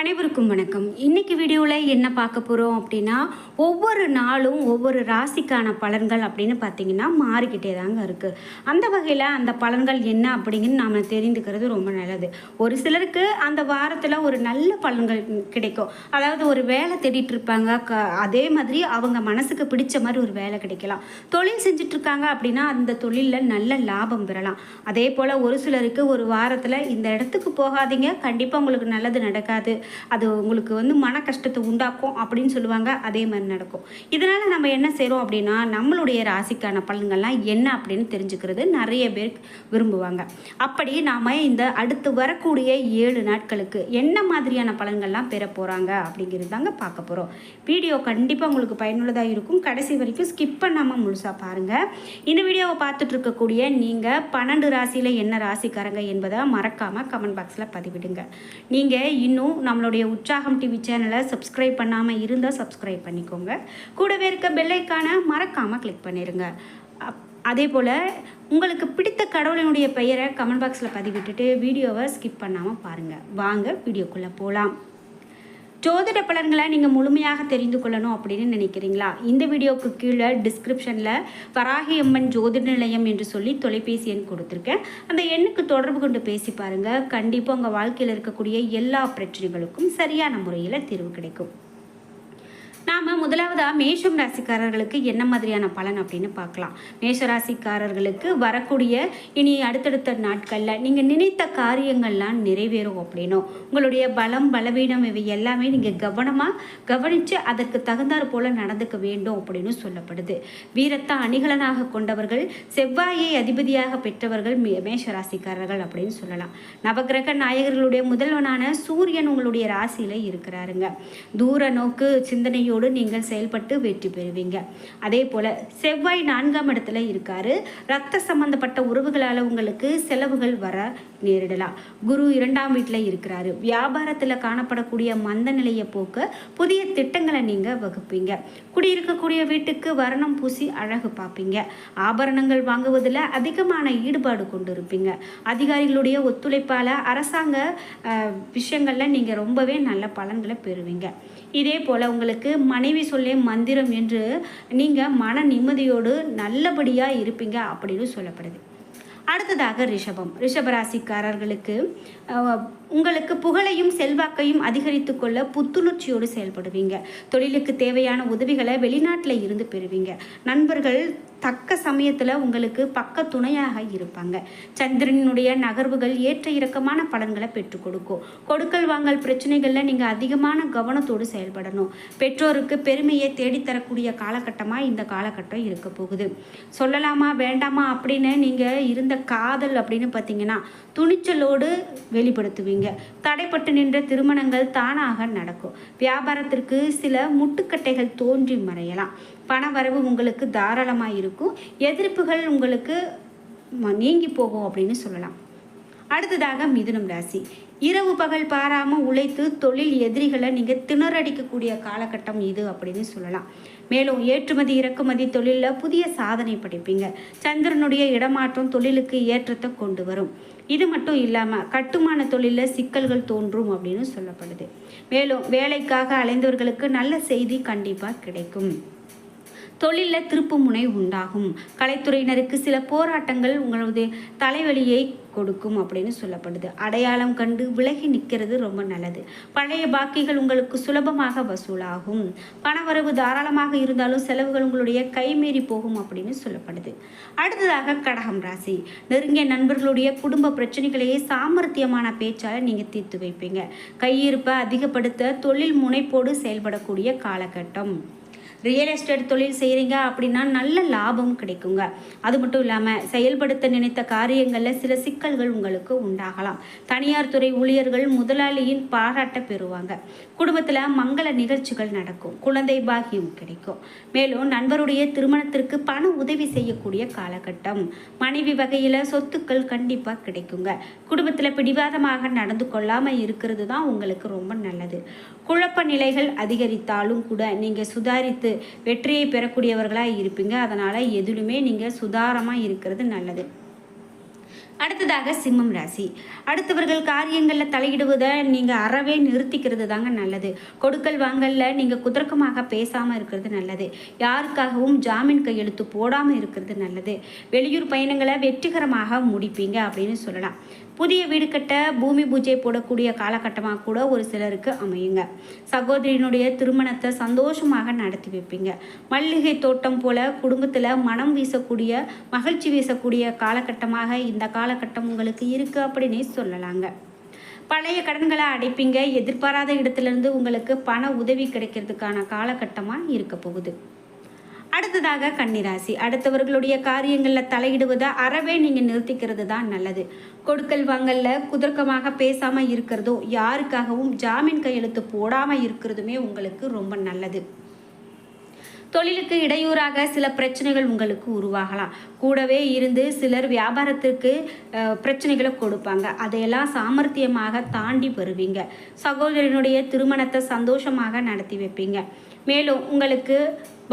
அனைவருக்கும் வணக்கம். இன்னைக்கு வீடியோவில் என்ன பார்க்க போகிறோம் அப்படின்னா ஒவ்வொரு நாளும் ஒவ்வொரு ராசிக்கான பலன்கள் அப்படின்னு பார்த்தீங்கன்னா மாறிக்கிட்டே தாங்க இருக்குது அந்த வகையில் அந்த பலன்கள் என்ன அப்படிங்கன்னு நாம் தெரிந்துக்கிறது ரொம்ப நல்லது. ஒரு சிலருக்கு அந்த வாரத்தில் ஒரு நல்ல பலன்கள் கிடைக்கும். அதாவது ஒரு வேலை தேடிட்டு இருப்பாங்க. க அதே மாதிரி அவங்க மனசுக்கு பிடிச்ச மாதிரி ஒரு வேலை கிடைக்கலாம். தொழில் செஞ்சிட்ருக்காங்க அப்படின்னா அந்த தொழிலில் நல்ல லாபம் பெறலாம். அதே போல் ஒரு சிலருக்கு ஒரு வாரத்தில் இந்த இடத்துக்கு போகாதீங்க. கண்டிப்பாக உங்களுக்கு நல்லது நடக்காது. அது உங்களுக்கு வந்து மன கஷ்டத்தை உண்டாக்கும் அப்படின்னு சொல்லுவாங்க. அதே மாதிரி நடக்கும். இதனால் நம்ம என்ன செய்கிறோம் அப்படின்னா நம்மளுடைய ராசிக்கான பலன்கள்லாம் என்ன அப்படின்னு தெரிஞ்சுக்கிறது நிறைய பேர் விரும்புவாங்க. அப்படி நாம் இந்த அடுத்து வரக்கூடிய ஏழு நாட்களுக்கு என்ன மாதிரியான பலன்கள்லாம் பெற போகிறாங்க அப்படிங்கிறது தாங்க பார்க்க போகிறோம் வீடியோ கண்டிப்பாக உங்களுக்கு பயனுள்ளதாக இருக்கும். கடைசி வரைக்கும் ஸ்கிப் பண்ணாமல் முழுசாக பாருங்கள் இந்த வீடியோவை பார்த்துட்டு இருக்கக்கூடிய நீங்கள் பன்னெண்டு ராசியில் என்ன ராசிக்காரங்க என்பதை மறக்காமல் கமெண்ட் பாக்ஸில் பதிவிடுங்க. நீங்கள் இன்னும் நம்மளுடைய உற்சாகம் டிவி சேனலை சப்ஸ்கிரைப் பண்ணாமல் இருந்தால் சப்ஸ்கிரைப் பண்ணிக்கோங்க. கூடவே இருக்க பெல்லைக்கான மறக்காமல் கிளிக் பண்ணிடுங்க அப்- அதே போல் உங்களுக்கு பிடித்த கடவுளினுடைய பெயரை கமெண்ட் பாக்ஸில் பதிவிட்டுட்டு வீடியோவை ஸ்கிப் பண்ணாமல் பாருங்கள் வாங்க வீடியோக்குள்ளே போகலாம் ஜோதிட பலன்களை நீங்கள் முழுமையாக தெரிந்து கொள்ளணும் அப்படின்னு நினைக்கிறீங்களா? இந்த வீடியோவுக்கு கீழே டிஸ்கிரிப்ஷனில் வராகி அம்மன் ஜோதிட நிலையம் என்று சொல்லி தொலைபேசி எண் கொடுத்துருக்கேன். அந்த எண்ணுக்கு தொடர்பு கொண்டு பேசி பாருங்கள் கண்டிப்பாக உங்கள் வாழ்க்கையில் இருக்கக்கூடிய எல்லா பிரச்சனைகளுக்கும் சரியான முறையில் தீர்வு கிடைக்கும். நாம் முதலாவதாக மேஷம் ராசிக்காரர்களுக்கு என்ன மாதிரியான பலன் அப்படின்னு பார்க்கலாம். மேஷ ராசிக்காரர்களுக்கு வரக்கூடிய இனி அடுத்தடுத்த நாட்களில் நீங்கள் நினைத்த காரியங்கள்லாம் நிறைவேறும் அப்படின்னும். உங்களுடைய பலம் பலவீனம் இவை எல்லாமே நீங்கள் கவனமாக கவனித்து அதற்கு தகுந்தாற் போல் நடந்துக்க வேண்டும் அப்படின்னு சொல்லப்படுது. வீரத்தை அணிகலனாக கொண்டவர்கள் செவ்வாயை அதிபதியாக பெற்றவர்கள் மே- மேஷ ராசிக்காரர்கள் அப்படின்னு சொல்லலாம். நவக்கிரக நாயகர்களுடைய முதல்வனான சூரியன் உங்களுடைய ராசியில் இருக்கிறாருங்க. தூர நோக்கு சிந்தனையோடு நீங்கள் செயல்பட்டு வெற்றி பெறுவீங்க. அதே போல் செவ்வாய் நான்காம் இடத்துல இருக்கார். ரத்த சம்பந்தப்பட்ட உறவுகளால் உங்களுக்கு செலவுகள் வர நேரிடலாம். குரு இரண்டாம் வீட்டில் இருக்கிறாரு. வியாபாரத்தில் காணப்படக்கூடிய மந்த நிலையை போக்க புதிய திட்டங்களை நீங்கள் வகுப்பீங்க. குடியிருக்கக்கூடிய வீட்டுக்கு வர்ணம் பூசி அழகு பார்ப்பீங்க. ஆபரணங்கள் வாங்குவதில் அதிகமான ஈடுபாடு கொண்டு இருப்பீங்க அதிகாரிகளுடைய ஒத்துழைப்பால் அரசாங்க விஷயங்களில் நீங்கள் ரொம்பவே நல்ல பலன்களை பெறுவீங்க. இதே போல் உங்களுக்கு மனைவி சொல்லே மந்திரம் என்று நீங்கள் மன நிம்மதியோடு நல்லபடியாக இருப்பீங்க அப்படின்னு சொல்லப்படுது. அடுத்ததாக ரிஷபம். ரிஷபராசிக்காரர்களுக்கு உங்களுக்கு புகழையும் செல்வாக்கையும் அதிகரித்து கொள்ள புத்துணர்ச்சியோடு செயல்படுவீங்க. தொழிலுக்கு தேவையான உதவிகளை வெளிநாட்டில் இருந்து பெறுவீங்க. நண்பர்கள் தக்க சமயத்தில் உங்களுக்கு பக்க துணையாக இருப்பாங்க. சந்திரனுடைய நகர்வுகள் ஏற்ற இறக்கமான பலன்களை பெற்றுக் கொடுக்கும். கொடுக்கல் வாங்கல் பிரச்சனைகளில் நீங்கள் அதிகமான கவனத்தோடு செயல்படணும். பெற்றோருக்கு பெருமையை தேடித்தரக்கூடிய காலகட்டமாக இந்த காலகட்டம் இருக்க போகுது. சொல்லலாமா வேண்டாமா அப்படின்னு நீங்கள் இருந்த காதல் அப்படின்னு பார்த்தீங்கன்னா துணிச்சலோடு வெளிப்படுத்துவீங்க. தடைப்பட்டு நின்ற திருமணங்கள் தானாக நடக்கும். வியாபாரத்திற்கு சில முட்டுக்கட்டைகள் தோன்றி மறையலாம். பண வரவு உங்களுக்கு தாராளமாக இருக்கும். எதிர்ப்புகள் உங்களுக்கு நீங்கி போகும் அப்படின்னு சொல்லலாம். அடுத்ததாக மிதுனம் ராசி. இரவு பகல் பாராமல் உழைத்து தொழில் எதிரிகளை நீங்கள் திணறடிக்கக்கூடிய காலகட்டம் இது அப்படின்னு சொல்லலாம். மேலும் ஏற்றுமதி இறக்குமதி தொழிலில் புதிய சாதனை படைப்பீங்க. சந்திரனுடைய இடமாற்றம் தொழிலுக்கு ஏற்றத்தை கொண்டு வரும். இது மட்டும் இல்லாமல் கட்டுமான தொழிலில் சிக்கல்கள் தோன்றும் அப்படின்னு சொல்லப்படுது. மேலும் வேலைக்காக அலைந்தவர்களுக்கு நல்ல செய்தி கண்டிப்பாக கிடைக்கும். தொழிலில் திருப்பு முனை உண்டாகும். கலைத்துறையினருக்கு சில போராட்டங்கள் உங்களது தலைவலியை கொடுக்கும் அப்படின்னு சொல்லப்படுது. அடையாளம் கண்டு விலகி நிற்கிறது ரொம்ப நல்லது. பழைய பாக்கிகள் உங்களுக்கு சுலபமாக வசூலாகும். பணவரவு தாராளமாக இருந்தாலும் செலவுகள் உங்களுடைய கைமீறி போகும் அப்படின்னு சொல்லப்படுது. அடுத்ததாக கடகம் ராசி. நெருங்கிய நண்பர்களுடைய குடும்ப பிரச்சனைகளையே சாமர்த்தியமான பேச்சால் நீங்கள் தீர்த்து வைப்பீங்க. கையிருப்பை அதிகப்படுத்த தொழில் முனைப்போடு செயல்படக்கூடிய காலகட்டம். ரியல் எஸ்டேட் தொழில் செய்கிறீங்க அப்படின்னா நல்ல லாபம் கிடைக்குங்க. அது மட்டும் இல்லாமல் செயல்படுத்த நினைத்த காரியங்களில் சில சிக்கல்கள் உங்களுக்கு உண்டாகலாம். தனியார் துறை ஊழியர்கள் முதலாளியின் பாராட்ட பெறுவாங்க. குடும்பத்தில் மங்கள நிகழ்ச்சிகள் நடக்கும். குழந்தை பாகியம் கிடைக்கும். மேலும் நண்பருடைய திருமணத்திற்கு பண உதவி செய்யக்கூடிய காலகட்டம். மனைவி வகையில் சொத்துக்கள் கண்டிப்பாக கிடைக்குங்க. குடும்பத்தில் பிடிவாதமாக நடந்து கொள்ளாமல் இருக்கிறது தான் உங்களுக்கு ரொம்ப நல்லது. குழப்ப நிலைகள் அதிகரித்தாலும் கூட நீங்கள் சுதாரித்து வெற்றியை பெறக்கூடியவர்களாக இருப்பீங்க. அதனால் எதிலுமே நீங்கள் சுதாரமாக இருக்கிறது நல்லது. அடுத்ததாக சிம்மம் ராசி. அடுத்தவர்கள் காரியங்களில் தலையிடுவதை நீங்கள் அறவே நிறுத்திக்கிறது தாங்க நல்லது. கொடுக்கல் வாங்கலில் நீங்கள் குதர்க்கமாக பேசாமல் இருக்கிறது நல்லது. யாருக்காகவும் ஜாமீன் கையெழுத்து போடாமல் இருக்கிறது நல்லது. வெளியூர் பயணங்களை வெற்றிகரமாக முடிப்பீங்க அப்படின்னு சொல்லலாம். புதிய வீடு கட்ட பூமி பூஜை போடக்கூடிய காலகட்டமாக கூட ஒரு சிலருக்கு அமையுங்க. சகோதரியினுடைய திருமணத்தை சந்தோஷமாக நடத்தி வைப்பீங்க. மல்லிகை தோட்டம் போல குடும்பத்தில் மனம் வீசக்கூடிய மகிழ்ச்சி வீசக்கூடிய காலகட்டமாக இந்த காலகட்டம் உங்களுக்கு இருக்குது அப்படின்னே சொல்லலாங்க. பழைய கடன்களை அடைப்பீங்க. எதிர்பாராத இடத்துலேருந்து உங்களுக்கு பண உதவி கிடைக்கிறதுக்கான காலகட்டமாக இருக்க போகுது. அடுத்ததாக கன்னிராசி. அடுத்தவர்களுடைய காரியங்களில் தலையிடுவதை அறவே நீங்கள் நிறுத்திக்கிறது தான் நல்லது. கொடுக்கல் வாங்கல்ல குதர்க்கமாக பேசாமல் இருக்கிறதோ யாருக்காகவும் ஜாமீன் கையெழுத்து போடாமல் இருக்கிறதுமே உங்களுக்கு ரொம்ப நல்லது. தொழிலுக்கு இடையூறாக சில பிரச்சனைகள் உங்களுக்கு உருவாகலாம். கூடவே இருந்து சிலர் வியாபாரத்திற்கு பிரச்சனைகளை கொடுப்பாங்க. அதையெல்லாம் சாமர்த்தியமாக தாண்டி வருவீங்க. சகோதரனுடைய திருமணத்தை சந்தோஷமாக நடத்தி வைப்பீங்க. மேலும் உங்களுக்கு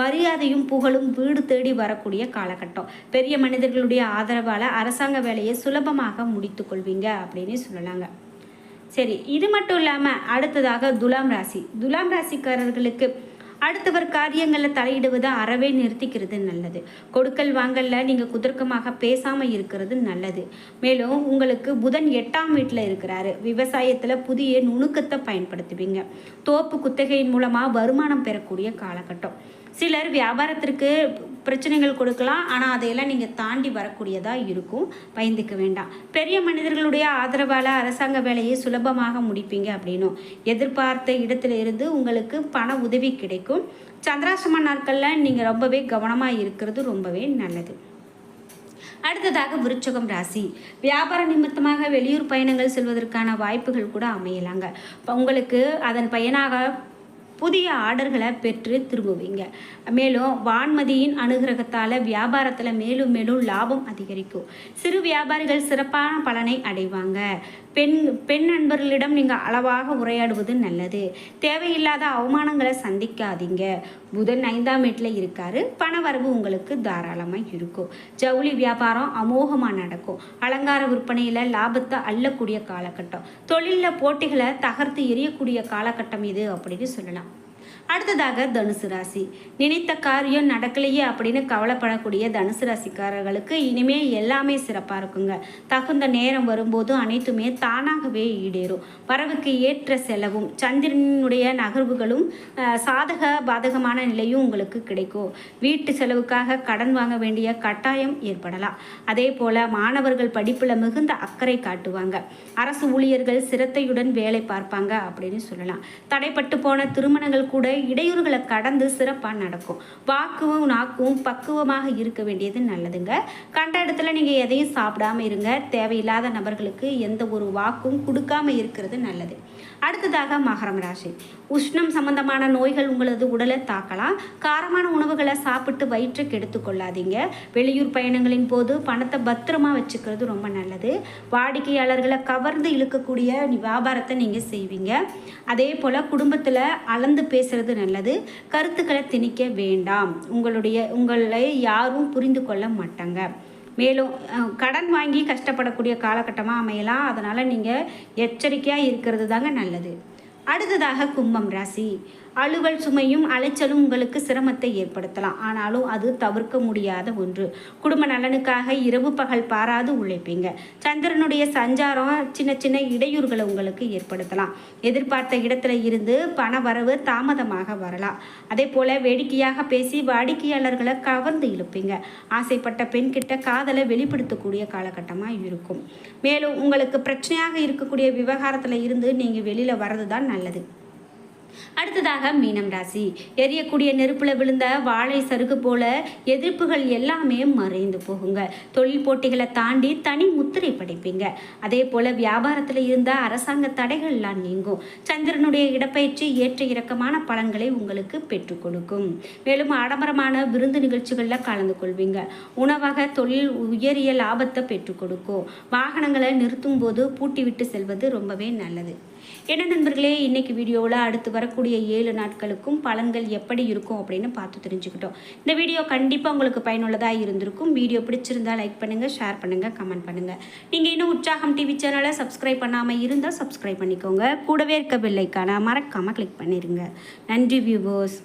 மரியாதையும் புகழும் வீடு தேடி வரக்கூடிய காலகட்டம். பெரிய மனிதர்களுடைய ஆதரவால் அரசாங்க வேலையை சுலபமாக முடித்து கொள்வீங்க அப்படின்னு சொல்லலாங்க. சரி இது மட்டும் இல்லாமல் அடுத்ததாக துலாம் ராசி. துலாம் ராசிக்காரர்களுக்கு அடுத்தவர் காரியங்களில் தலையிடுவதை அறவே நிறுத்திக்கிறது நல்லது. கொடுக்கல் வாங்கல்ல நீங்கள் குதர்க்கமாக பேசாமல் இருக்கிறது நல்லது. மேலும் உங்களுக்கு புதன் எட்டாம் வீட்டில் இருக்கிறாரு. விவசாயத்தில் புதிய நுணுக்கத்தை பயன்படுத்துவீங்க. தோப்பு குத்தகையின் மூலமாக வருமானம் பெறக்கூடிய காலகட்டம். சிலர் வியாபாரத்திற்கு பிரச்சனைகள் கொடுக்கலாம். ஆனால் அதையெல்லாம் நீங்கள் தாண்டி வரக்கூடியதாக இருக்கும். பயந்துக்க வேண்டாம். பெரிய மனிதர்களுடைய ஆதரவால் அரசாங்க வேலையை சுலபமாக முடிப்பீங்க அப்படின்னும். எதிர்பார்த்த இடத்துல இருந்து உங்களுக்கு பண உதவி கிடைக்கும். சந்திராசிரம நாட்களில் நீங்கள் ரொம்பவே கவனமாக இருக்கிறது ரொம்பவே நல்லது. அடுத்ததாக விருச்சகம் ராசி. வியாபார நிமித்தமாக வெளியூர் பயணங்கள் செல்வதற்கான வாய்ப்புகள் கூட அமையலாங்க. இப்போ உங்களுக்கு அதன் பயனாக புதிய ஆர்டர்களை பெற்று திரும்புவீங்க. மேலும் வான்மதியின் அனுகிரகத்தால் வியாபாரத்தில் மேலும் மேலும் லாபம் அதிகரிக்கும். சிறு வியாபாரிகள் சிறப்பான பலனை அடைவாங்க. பெண் பெண் நண்பர்களிடம் நீங்கள் அளவாக உரையாடுவது நல்லது. தேவையில்லாத அவமானங்களை சந்திக்காதீங்க. புதன் ஐந்தாம் வீட்டில் இருக்காரு. பணவரவு உங்களுக்கு தாராளமாக இருக்கும். ஜவுளி வியாபாரம் அமோகமாக நடக்கும். அலங்கார விற்பனையில் லாபத்தை அள்ளக்கூடிய காலகட்டம். தொழிலில் போட்டிகளை தகர்த்து எரியக்கூடிய காலகட்டம் இது அப்படின்னு சொல்லலாம். அடுத்ததாக தனுசு ராசி. நினைத்த காரியம் நடக்கலையே அப்படின்னு கவலைப்படக்கூடிய தனுசு ராசிக்காரர்களுக்கு இனிமே எல்லாமே சிறப்பாக இருக்குங்க. தகுந்த நேரம் வரும்போது அனைத்துமே தானாகவே ஈடேறும். வரவுக்கு ஏற்ற செலவும் சந்திரனுடைய நகர்வுகளும் சாதக பாதகமான நிலையும் உங்களுக்கு கிடைக்கும். வீட்டு செலவுக்காக கடன் வாங்க வேண்டிய கட்டாயம் ஏற்படலாம். அதே போல மாணவர்கள் படிப்பில் மிகுந்த அக்கறை காட்டுவாங்க. அரசு ஊழியர்கள் சிரத்தையுடன் வேலை பார்ப்பாங்க அப்படின்னு சொல்லலாம். தடைப்பட்டு போன திருமணங்கள் கூட இடையூறுகளை கடந்து சிறப்பாக நடக்கும். வாக்குவும் நாக்கும் பக்குவமாக இருக்க வேண்டியது நல்லதுங்க. கண்ட இடத்துல நீங்கள் எதையும் சாப்பிடாம இருங்க. தேவையில்லாத நபர்களுக்கு எந்த ஒரு வாக்கும் கொடுக்காம இருக்கிறது நல்லது. அடுத்ததாக மகரம் ராசி. உஷ்ணம் சம்பந்தமான நோய்கள் உங்களது உடலை தாக்கலாம். காரமான உணவுகளை சாப்பிட்டு வயிற்றை கெடுத்து கொள்ளாதீங்க. வெளியூர் பயணங்களின் போது பணத்தை பத்திரமா வச்சுக்கிறது ரொம்ப நல்லது. வாடிக்கையாளர்களை கவர்ந்து இழுக்கக்கூடிய வியாபாரத்தை நீங்கள் செய்வீங்க. அதே போல் குடும்பத்தில் அளந்து கொள்வது நல்லது. கருத்துக்களை திணிக்க வேண்டாம். உங்களுடைய உங்களை யாரும் புரிந்து கொள்ள மாட்டாங்க. மேலும் கடன் வாங்கி கஷ்டப்படக்கூடிய காலகட்டமாக அமையலாம். அதனால் நீங்கள் எச்சரிக்கையாக இருக்கிறது தாங்க நல்லது. அடுத்ததாக கும்பம் ராசி. அலுவல் சுமையும் அலைச்சலும் உங்களுக்கு சிரமத்தை ஏற்படுத்தலாம். ஆனாலும் அது தவிர்க்க முடியாத ஒன்று. குடும்ப நலனுக்காக இரவு பகல் பாராது உழைப்பீங்க. சந்திரனுடைய சஞ்சாரம் சின்ன சின்ன இடையூறுகளை உங்களுக்கு ஏற்படுத்தலாம். எதிர்பார்த்த இடத்துல இருந்து பண வரவு தாமதமாக வரலாம். அதே போல வேடிக்கையாக பேசி வாடிக்கையாளர்களை கவர்ந்து இழுப்பீங்க. ஆசைப்பட்ட பெண் கிட்ட காதலை வெளிப்படுத்தக்கூடிய காலகட்டமாக இருக்கும். மேலும் உங்களுக்கு பிரச்சனையாக இருக்கக்கூடிய விவகாரத்தில் இருந்து நீங்கள் வெளியில் வர்றது தான் நல்லது. அடுத்ததாக மீனம் ராசி. எரியக்கூடிய நெருப்புல விழுந்த வாழை சருகு போல எதிர்ப்புகள் எல்லாமே மறைந்து போகுங்க. தொழில் போட்டிகளை தாண்டி தனி முத்திரை படைப்பீங்க. அதே போல வியாபாரத்தில் இருந்த அரசாங்க தடைகள்லாம் நீங்கும். சந்திரனுடைய இடப்பயிற்சி ஏற்ற இறக்கமான பலன்களை உங்களுக்கு பெற்றுக் கொடுக்கும். மேலும் ஆடம்பரமான விருந்து நிகழ்ச்சிகளில் கலந்து கொள்வீங்க. உணவக தொழில் உயரிய லாபத்தை பெற்றுக் கொடுக்கும். வாகனங்களை நிறுத்தும் போது பூட்டி விட்டு செல்வது ரொம்பவே நல்லது. என்ன நண்பர்களே இன்னைக்கு வீடியோவில் அடுத்து வரக்கூடிய ஏழு நாட்களுக்கும் பலன்கள் எப்படி இருக்கும் அப்படின்னு பார்த்து தெரிஞ்சுக்கிட்டோம். இந்த வீடியோ கண்டிப்பாக உங்களுக்கு பயனுள்ளதாக இருந்திருக்கும். வீடியோ பிடிச்சிருந்தா லைக் பண்ணுங்கள் ஷேர் பண்ணுங்கள் கமெண்ட் பண்ணுங்கள் நீங்கள் இன்னும் உற்சாகம் டிவி சேனலை சப்ஸ்கிரைப் பண்ணாமல் இருந்தால் சப்ஸ்கிரைப் பண்ணிக்கோங்க. கூடவே இருக்க பெல்லைக்கான மறக்காமல் கிளிக் பண்ணிடுங்க நன்றி வியூவர்ஸ்